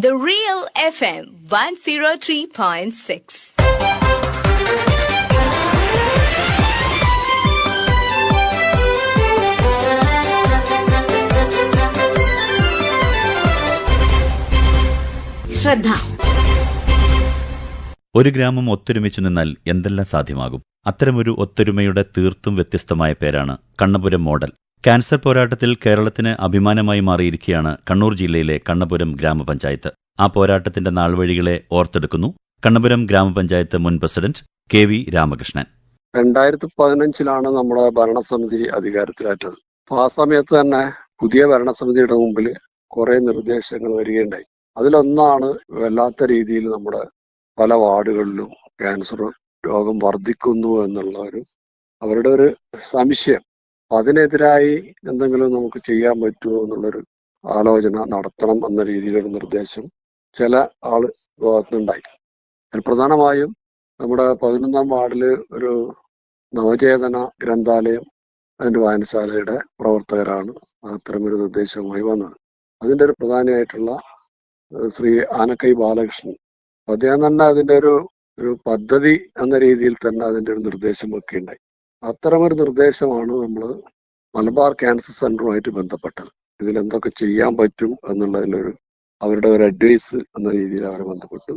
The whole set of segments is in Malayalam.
The Real FM 103.6. ശ്രദ്ധ. ഒരു ഗ്രാമം ഒത്തൊരുമിച്ചു നിന്നാൽ എന്തെല്ലാം സാധ്യമാകും? അത്തരമൊരു ഒത്തൊരുമയുടെ തീർത്തും വ്യത്യസ്തമായ പേരാണ് കണ്ണപുരം മോഡൽ. ക്യാൻസർ പോരാട്ടത്തിൽ കേരളത്തിന് അഭിമാനമായി മാറിയിരിക്കുകയാണ് കണ്ണൂർ ജില്ലയിലെ കണ്ണപുരം ഗ്രാമപഞ്ചായത്ത്. ആ പോരാട്ടത്തിന്റെ നാൾവഴികളെ ഓർത്തെടുക്കുന്നു കണ്ണപുരം ഗ്രാമപഞ്ചായത്ത് മുൻ പ്രസിഡന്റ് കെ വി രാമകൃഷ്ണൻ. രണ്ടായിരത്തി പതിനഞ്ചിലാണ് നമ്മുടെ ഭരണസമിതി അധികാരത്തിലായിട്ടത് അപ്പൊ ആ സമയത്ത് തന്നെ പുതിയ ഭരണസമിതിയുടെ മുമ്പിൽ കുറെ നിർദ്ദേശങ്ങൾ വരികയുണ്ടായി. അതിലൊന്നാണ് വല്ലാത്ത രീതിയിൽ നമ്മുടെ പല വാർഡുകളിലും ക്യാൻസർ രോഗം വർദ്ധിക്കുന്നു എന്നുള്ള ഒരു അവരുടെ ഒരു സംശയം. അതിനെതിരായി എന്തെങ്കിലും നമുക്ക് ചെയ്യാൻ പറ്റുമോ എന്നുള്ളൊരു ആലോചന നടത്തണം എന്ന രീതിയിലൊരു നിർദ്ദേശം ചില ആൾ ഭാഗത്തുനിന്നുണ്ടായി. അതിൽ പ്രധാനമായും നമ്മുടെ പതിനൊന്നാം വാർഡിൽ ഒരു നവചേതന ഗ്രന്ഥാലയം അതിന്റെ വായനശാലയുടെ പ്രവർത്തകരാണ് അത്തരമൊരു നിർദ്ദേശവുമായി വന്നത്. അതിന്റെ ഒരു പ്രധാനമായിട്ടുള്ള ശ്രീ ആനക്കൈ ബാലകൃഷ്ണൻ. അദ്ദേഹം തന്നെ അതിന്റെ ഒരു ഒരു പദ്ധതി എന്ന രീതിയിൽ തന്നെ അതിന്റെ ഒരു നിർദ്ദേശം വെക്കുകയുണ്ടായി അത്തരമൊരു നിർദ്ദേശമാണ് നമ്മൾ മലബാർ ക്യാൻസർ സെന്ററുമായിട്ട് ബന്ധപ്പെട്ടത്. ഇതിൽ എന്തൊക്കെ ചെയ്യാൻ പറ്റും എന്നുള്ളതിലൊരു അവരുടെ ഒരു അഡ്വൈസ് എന്ന രീതിയിൽ അവരെ ബന്ധപ്പെട്ടു.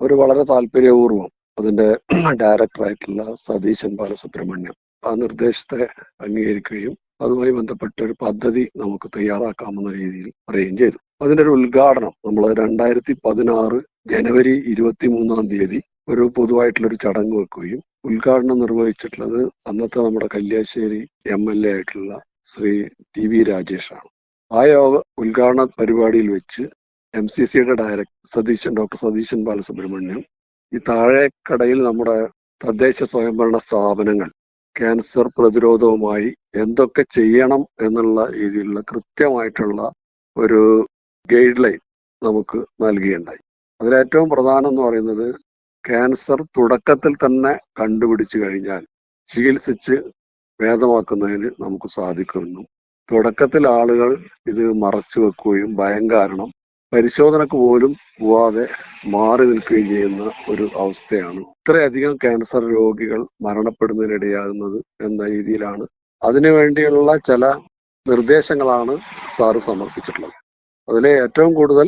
അവർ വളരെ താല്പര്യപൂർവം അതിന്റെ ഡയറക്ടറായിട്ടുള്ള സതീശൻ ബാലസുബ്രഹ്മണ്യം ആ നിർദ്ദേശത്തെ അംഗീകരിക്കുകയും അതുമായി ബന്ധപ്പെട്ട ഒരു പദ്ധതി നമുക്ക് തയ്യാറാക്കാമെന്ന രീതിയിൽ പറയുകയും ചെയ്തു. അതിന്റെ ഒരു ഉദ്ഘാടനം നമ്മൾ രണ്ടായിരത്തി പതിനാറ് ജനുവരി ഇരുപത്തി മൂന്നാം തീയതി ഒരു പൊതുവായിട്ടുള്ള ഒരു ചടങ്ങ് വെക്കുകയും ഉദ്ഘാടനം നിർവഹിച്ചിട്ടുള്ളത് അന്നത്തെ നമ്മുടെ കല്യാശ്ശേരി എം എൽ എ ആയിട്ടുള്ള ശ്രീ ടി വി രാജേഷാണ്. ആ യോഗ ഉദ്ഘാടന പരിപാടിയിൽ വെച്ച് എം സി സിയുടെ ഡയറക്ടർ സതീശൻ ഡോക്ടർ സതീശൻ ബാലസുബ്രഹ്മണ്യം ഈ താഴേക്കടയിൽ നമ്മുടെ തദ്ദേശ സ്വയംഭരണ സ്ഥാപനങ്ങൾ ക്യാൻസർ പ്രതിരോധവുമായി എന്തൊക്കെ ചെയ്യണം എന്നുള്ള രീതിയിലുള്ള കൃത്യമായിട്ടുള്ള ഒരു ഗൈഡ് ലൈൻ നമുക്ക് നൽകുകയുണ്ടായി അതിലേറ്റവും പ്രധാനം എന്ന് പറയുന്നത് ക്യാൻസർ തുടക്കത്തിൽ തന്നെ കണ്ടുപിടിച്ചു കഴിഞ്ഞാൽ ചികിത്സിച്ച് ഭേദമാക്കുന്നതിന് നമുക്ക് സാധിക്കുന്നു. തുടക്കത്തിൽ ആളുകൾ ഇത് മറച്ചു വെക്കുകയും ഭയം കാരണം പരിശോധനക്ക് പോലും പോവാതെ മാറി നിൽക്കുകയും ചെയ്യുന്ന ഒരു അവസ്ഥയാണ്. ഇത്രയധികം ക്യാൻസർ രോഗികൾ മരണപ്പെടുന്നതിനിടയാകുന്നത് എന്ന രീതിയിലാണ്. അതിനുവേണ്ടിയുള്ള ചില നിർദ്ദേശങ്ങളാണ് സാറ് സമർപ്പിച്ചിട്ടുള്ളത്. അതിലെ ഏറ്റവും കൂടുതൽ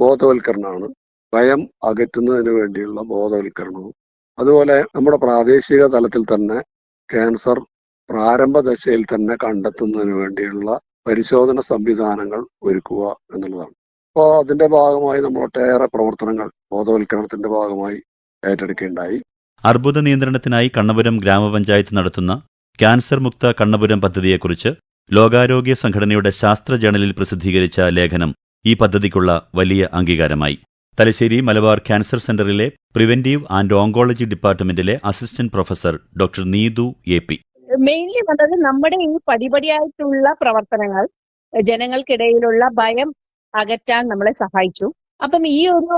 ബോധവൽക്കരണമാണ് ഭയം അകറ്റുന്നതിന് വേണ്ടിയുള്ള ബോധവൽക്കരണവും. അതുപോലെ നമ്മുടെ പ്രാദേശിക തലത്തിൽ തന്നെ ക്യാൻസർ പ്രാരംഭ ദശയിൽ തന്നെ കണ്ടെത്തുന്നതിന് വേണ്ടിയുള്ള പരിശോധന സംവിധാനങ്ങൾ ഒരുക്കുക എന്നുള്ളതാണ്. അപ്പോൾ അതിന്റെ ഭാഗമായി നമ്മൾ ഒട്ടേറെ പ്രവർത്തനങ്ങൾ ബോധവൽക്കരണത്തിന്റെ ഭാഗമായി ഏറ്റെടുക്കുകയുണ്ടായി. അർബുദ നിയന്ത്രണത്തിനായി കണ്ണപുരം ഗ്രാമപഞ്ചായത്ത് നടത്തുന്ന ക്യാൻസർ മുക്ത കണ്ണപുരം പദ്ധതിയെക്കുറിച്ച് ലോകാരോഗ്യ സംഘടനയുടെ ശാസ്ത്ര ജേണലിൽ പ്രസിദ്ധീകരിച്ച ലേഖനം ഈ പദ്ധതിക്കുള്ള വലിയ അംഗീകാരമായി. തലശ്ശേരി മലബാർ ക്യാൻസർ സെന്ററിലെ preventive and oncology ഡിപ്പാർട്ട്മെന്റിലെ assistant professor doctor Neethu A P. Mainly വന്നത് നമ്മുടെ ഈ പടിപടിയായിട്ടുള്ള പ്രവർത്തനങ്ങൾ ജനങ്ങൾക്കിടയിലുള്ള ഭയം അകറ്റാൻ നമ്മളെ സഹായിച്ചു. അപ്പം ഈ ഒരു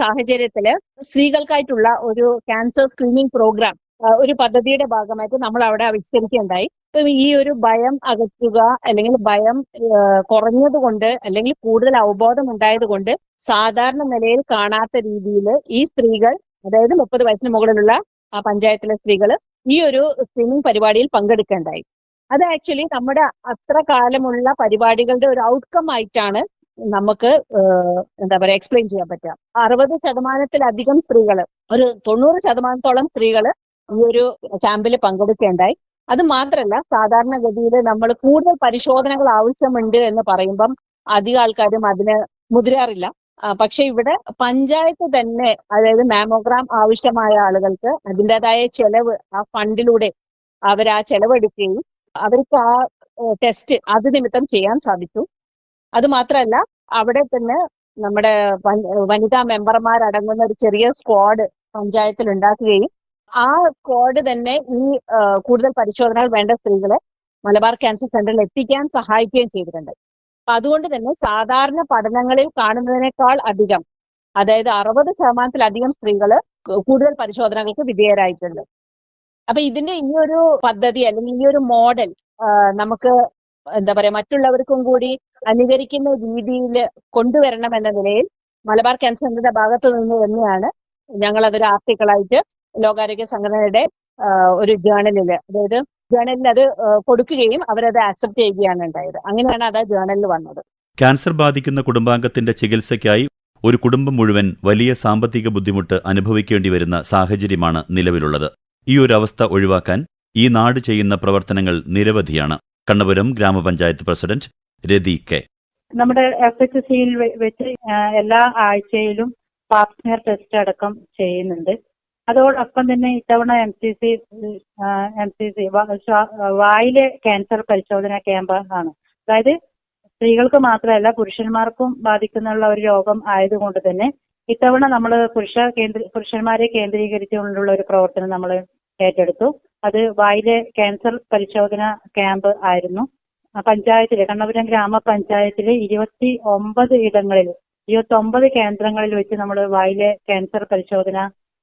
സാഹചര്യത്തിൽ സ്ത്രീകൾക്കായിട്ടുള്ള ഒരു ക്യാൻസർ സ്ക്രീനിങ് പ്രോഗ്രാം ഒരു പദ്ധതിയുടെ ഭാഗമായിട്ട് നമ്മൾ അവിടെ ആവിഷ്കരിക്കുകയുണ്ടായി ഈ ഒരു ഭയം അകറ്റുക അല്ലെങ്കിൽ ഭയം കുറഞ്ഞത് കുറഞ്ഞതുകൊണ്ട് അല്ലെങ്കിൽ കൂടുതൽ അവബോധം ഉണ്ടായത് കൊണ്ട് സാധാരണ നിലയിൽ കാണാത്ത രീതിയിൽ ഈ സ്ത്രീകൾ അതായത് മുപ്പത് വയസ്സിന് മുകളിലുള്ള ആ പഞ്ചായത്തിലെ സ്ത്രീകൾ ഈ ഒരു സ്വിമ്മിംഗ് പരിപാടിയിൽ പങ്കെടുക്കേണ്ടായി അത് ആക്ച്വലി നമ്മുടെ അത്ര കാലമുള്ള പരിപാടികളുടെ ഒരു ഔട്ട്കം ആയിട്ടാണ് നമുക്ക് എന്താ പറയാ എക്സ്പ്ലെയിൻ ചെയ്യാൻ പറ്റുക. അറുപത് ശതമാനത്തിലധികം സ്ത്രീകൾ ഒരു തൊണ്ണൂറ് ശതമാനത്തോളം സ്ത്രീകൾ ഈ ഒരു ക്യാമ്പിൽ പങ്കെടുക്കേണ്ടായി. അത് മാത്രമല്ല സാധാരണഗതിയിൽ നമ്മൾ കൂടുതൽ പരിശോധനകൾ ആവശ്യമുണ്ട് എന്ന് പറയുമ്പം അധികം ആൾക്കാരും അതിന് മുതിരാറില്ല. പക്ഷെ ഇവിടെ പഞ്ചായത്ത് തന്നെ അതായത് മാമോഗ്രാം ആവശ്യമായ ആളുകൾക്ക് അതിന്റെതായ ചെലവ് ആ ഫണ്ടിലൂടെ അവർ ആ ചെലവെടുക്കുകയും അവർക്ക് ആ ടെസ്റ്റ് അത് നിമിത്തം ചെയ്യാൻ സാധിച്ചു. അത് മാത്രമല്ല അവിടെ തന്നെ നമ്മുടെ വനിതാ മെമ്പർമാരടങ്ങുന്ന ഒരു ചെറിയ സ്ക്വാഡ് പഞ്ചായത്തിൽ ഉണ്ടാക്കുകയും ആ സ്ക്വാഡ് തന്നെ ഈ കൂടുതൽ പരിശോധനകൾ വേണ്ട സ്ത്രീകളെ മലബാർ ക്യാൻസർ സെന്ററിൽ എത്തിക്കാൻ സഹായിക്കുകയും ചെയ്തിട്ടുണ്ട്. അപ്പൊ അതുകൊണ്ട് തന്നെ സാധാരണ പഠനങ്ങളിൽ കാണുന്നതിനേക്കാൾ അധികം അതായത് അറുപത് ശതമാനത്തിലധികം സ്ത്രീകൾ കൂടുതൽ പരിശോധനകൾക്ക് വിധേയരായിട്ടുണ്ട്. അപ്പൊ ഇതിന്റെ ഈ ഒരു പദ്ധതി അല്ലെങ്കിൽ ഈ ഒരു മോഡൽ നമുക്ക് എന്താ പറയാ മറ്റുള്ളവർക്കും കൂടി അനുകരിക്കുന്ന രീതിയിൽ കൊണ്ടുവരണം എന്ന നിലയിൽ മലബാർ ക്യാൻസർ സെന്ററിന്റെ ഭാഗത്ത് നിന്ന് തന്നെയാണ് ഞങ്ങൾ അതൊരു ആർട്ടിക്കിളായിട്ട് ലോകാരോഗ്യ സംഘടനയുടെ ഒരു ജേണലിൽ അതായത് ജേണലിൽ അത് കൊടുക്കുകയും അവരത് ആക്സെപ്റ്റ് ചെയ്യുകയാണ് ഉണ്ടായത്. അങ്ങനെയാണ് അത് ജേണലിൽ വന്നത്. ക്യാൻസർ ബാധിക്കുന്ന കുടുംബാംഗത്തിന്റെ ചികിത്സയ്ക്കായി ഒരു കുടുംബം മുഴുവൻ വലിയ സാമ്പത്തിക ബുദ്ധിമുട്ട് അനുഭവിക്കേണ്ടി വരുന്ന സാഹചര്യമാണ് നിലവിലുള്ളത്. ഈ ഒരു അവസ്ഥ ഒഴിവാക്കാൻ ഈ നാട് ചെയ്യുന്ന പ്രവർത്തനങ്ങൾ നിരവധിയാണ്. കണ്ണപുരം ഗ്രാമപഞ്ചായത്ത് പ്രസിഡന്റ് രതി കെ. നമ്മുടെ എഫ് എച്ച് സിയിൽ വെച്ച് എല്ലാ ആഴ്ചയിലും പാപ്സ്മിയർ ടെസ്റ്റ് അടക്കം ചെയ്യുന്നുണ്ട്. അതോടൊപ്പം തന്നെ ഇത്തവണ M C C M C C വായിലെ ക്യാൻസർ പരിശോധന ക്യാമ്പ് ആണ്. അതായത് സ്ത്രീകൾക്ക് മാത്രമല്ല പുരുഷന്മാർക്കും ബാധിക്കുന്ന ഒരു രോഗം ആയതുകൊണ്ട് തന്നെ ഇത്തവണ നമ്മൾ പുരുഷ കേന്ദ്ര പുരുഷന്മാരെ കേന്ദ്രീകരിച്ചുകൊണ്ടുള്ള ഒരു പ്രവർത്തനം നമ്മൾ ഏറ്റെടുത്തു. അത് വായിലെ ക്യാൻസർ പരിശോധന ക്യാമ്പ് ആയിരുന്നു. പഞ്ചായത്തിലെ കണ്ണപുരം ഗ്രാമപഞ്ചായത്തിലെ ഇരുപത്തി ഒമ്പത് ഇടങ്ങളിൽ ഇരുപത്തി ഒമ്പത് കേന്ദ്രങ്ങളിൽ വെച്ച് നമ്മൾ വായിലെ ക്യാൻസർ പരിശോധന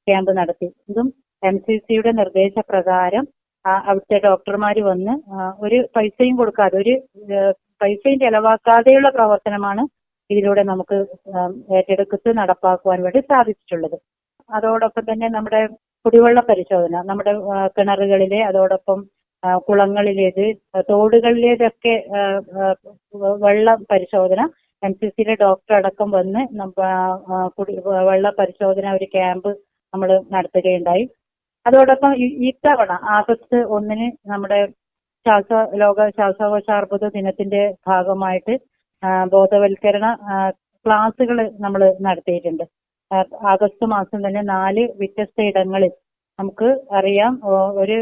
ക്യാമ്പ് നടത്തി. ഇതും എം സി സിയുടെ നിർദ്ദേശപ്രകാരം അവിടുത്തെ ഡോക്ടർമാർ വന്ന് ഒരു പൈസയും കൊടുക്കാതെ ഒരു പൈസയും ചെലവാക്കാതെയുള്ള പ്രവർത്തനമാണ് ഇതിലൂടെ നമുക്ക് ഏറ്റെടുക്കത്ത് നടപ്പാക്കുവാൻ വേണ്ടി സാധിച്ചിട്ടുള്ളത്. അതോടൊപ്പം തന്നെ നമ്മുടെ കുടിവെള്ള പരിശോധന നമ്മുടെ കിണറുകളിലെ അതോടൊപ്പം കുളങ്ങളിലേത് തോടുകളിലേതൊക്കെ വെള്ള പരിശോധന എം സി സിയിലെ ഡോക്ടർ അടക്കം വന്ന് വെള്ള പരിശോധന ഒരു ക്യാമ്പ് നമ്മൾ നടത്തുകയുണ്ടായി. അതോടൊപ്പം ഇത്തവണ ആഗസ്റ്റ് ഒന്നിന് നമ്മുടെ ശ്വാസ ലോക ശ്വാസകോശാർബുദ ദിനത്തിന്റെ ഭാഗമായിട്ട് ബോധവൽക്കരണ ക്ലാസ്സുകൾ നമ്മൾ നടത്തിയിട്ടുണ്ട്. ആഗസ്റ്റ് മാസം തന്നെ നാല് വ്യത്യസ്ത ഇടങ്ങളിൽ നമുക്ക് അറിയാം. ഒരു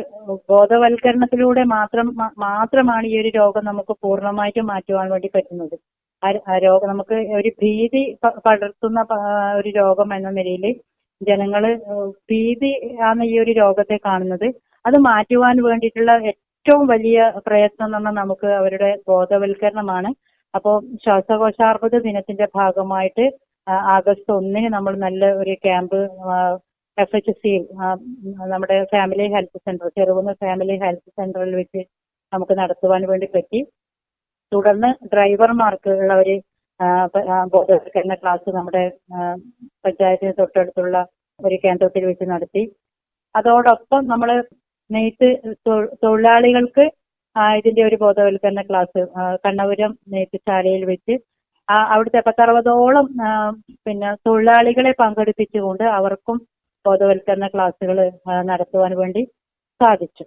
ബോധവൽക്കരണത്തിലൂടെ മാത്രം മാത്രമാണ് ഈ ഒരു രോഗം നമുക്ക് പൂർണമായിട്ടും മാറ്റുവാൻ വേണ്ടി പറ്റുന്നത്. ആ രോഗം നമുക്ക് ഒരു ഭീതി പടർത്തുന്ന ഒരു രോഗം എന്ന നിലയിൽ ജനങ്ങൾ ഏഹ് ഭീതി ആണ് ഈ ഒരു രോഗത്തെ കാണുന്നത്. അത് മാറ്റുവാൻ വേണ്ടിയിട്ടുള്ള ഏറ്റവും വലിയ പ്രയത്നം എന്ന് പറഞ്ഞാൽ നമുക്ക് അവരുടെ ബോധവൽക്കരണമാണ്. അപ്പോൾ ശ്വാസകോശാർബുദ ദിനത്തിന്റെ ഭാഗമായിട്ട് ആഗസ്റ്റ് ഒന്നിന് നമ്മൾ നല്ല ഒരു ക്യാമ്പ് എഫ് എച്ച് സിയിൽ നമ്മുടെ family health centre Cherukunnu family health സെന്ററിൽ വെച്ച് നമുക്ക് നടത്തുവാൻ വേണ്ടി പറ്റി. തുടർന്ന് ഡ്രൈവർമാർക്ക് ഉള്ള ഒരു ബോധവൽക്കരണ ക്ലാസ് നമ്മുടെ പഞ്ചായത്തിന് തൊട്ടടുത്തുള്ള ഒരു കേന്ദ്രത്തിൽ വെച്ച് നടത്തി. അതോടൊപ്പം നമ്മൾ നെയ്ത്ത് തൊഴിലാളികൾക്ക് ഇതിന്റെ ഒരു ബോധവൽക്കരണ ക്ലാസ് കണ്ണപുരം നെയ്ത്ത് ശാലയിൽ വെച്ച് അവിടുത്തെ പത്തറുപതോളം പിന്നെ തൊഴിലാളികളെ പങ്കെടുപ്പിച്ചുകൊണ്ട് അവർക്കും ബോധവൽക്കരണ ക്ലാസ്സുകൾ നടത്തുവാൻ വേണ്ടി സാധിച്ചു.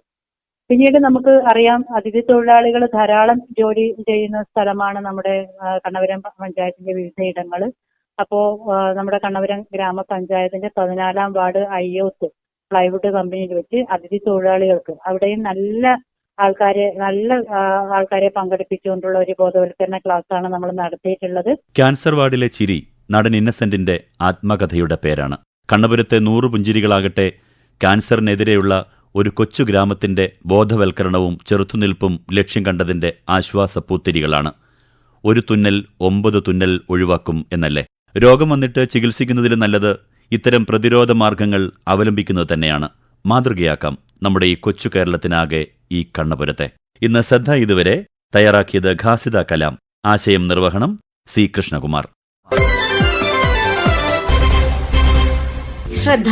പിന്നീട് നമുക്ക് അറിയാം അതിഥി തൊഴിലാളികൾ ധാരാളം ജോലി ചെയ്യുന്ന സ്ഥലമാണ് നമ്മുടെ കണ്ണപുരം പഞ്ചായത്തിന്റെ വിവിധ ഇടങ്ങൾ അപ്പോ നമ്മുടെ കണ്ണപുരം ഗ്രാമപഞ്ചായത്തിന്റെ പതിനാലാം വാർഡ് അയ്യോത്ത് പ്ലൈവുഡ് കമ്പനിയിൽ വെച്ച് അതിഥി തൊഴിലാളികൾക്ക് അവിടെയും നല്ല ആൾക്കാരെ നല്ല ആൾക്കാരെ പങ്കെടുപ്പിച്ചുകൊണ്ടുള്ള ഒരു ബോധവൽക്കരണ ക്ലാസ്സാണ് നമ്മൾ നടത്തിയിട്ടുള്ളത്. ക്യാൻസർ വാർഡിലെ ചിരി നടൻ ഇന്നസെന്റിന്റെ ആത്മകഥയുടെ പേരാണ്. കണ്ണപുരത്തെ നൂറു പുഞ്ചിരികളാകട്ടെ ക്യാൻസറിനെതിരെയുള്ള ഒരു കൊച്ചു ഗ്രാമത്തിന്റെ ബോധവൽക്കരണവും ചെറുത്തുനിൽപ്പും ലക്ഷ്യം കണ്ടതിന്റെ ആശ്വാസപ്പൂത്തിരികളാണ് ഒരു തുന്നൽ ഒമ്പത് തുന്നൽ ഒഴിവാക്കും എന്നല്ലേ? രോഗം വന്നിട്ട് ചികിത്സിക്കുന്നതിൽ നല്ലത് ഇത്തരം പ്രതിരോധ മാർഗങ്ങൾ അവലംബിക്കുന്നത് തന്നെയാണ്. മാതൃകയാക്കാം നമ്മുടെ ഈ കൊച്ചു കേരളത്തിനാകെ ഈ കണ്ണപുരത്തെ. ഇന്ന് ശ്രദ്ധ ഇതുവരെ തയ്യാറാക്കിയത് ഖാസിദ കലാം. ആശയം നിർവഹണം സി കൃഷ്ണകുമാർ. ശ്രദ്ധ.